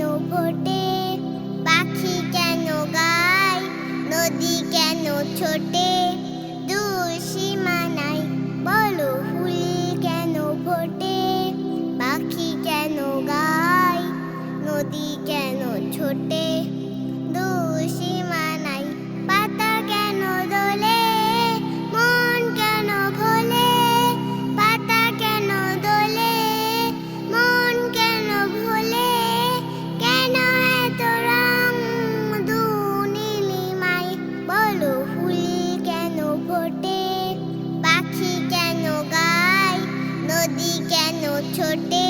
কেন পাখি কেন গায়? নদী কেন ছোটে? দূর সীমানায় বলো ফুল কেন পাখি কেন নদী কেন ছোটে? छोटे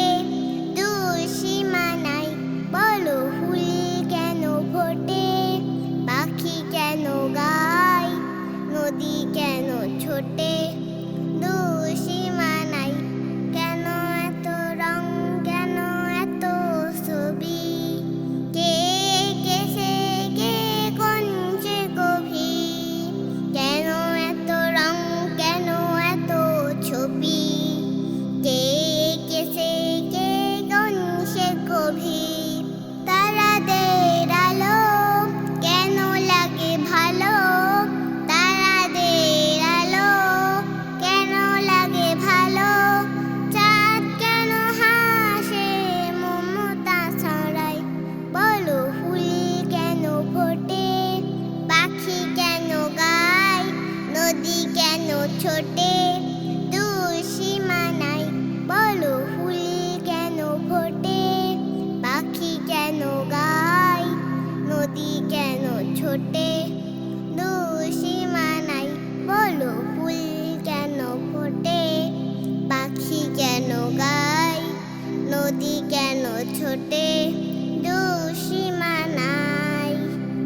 ছোটে দুসীমানাই বলো ফুল কেন ফোটে? পাখি কেন গায়? নদী কেন ছোটে? দুসীমানাই বলো ফুল কেন ফোটে? পাখি কেন গায়? নদী কেন ছোটে? দুসীমা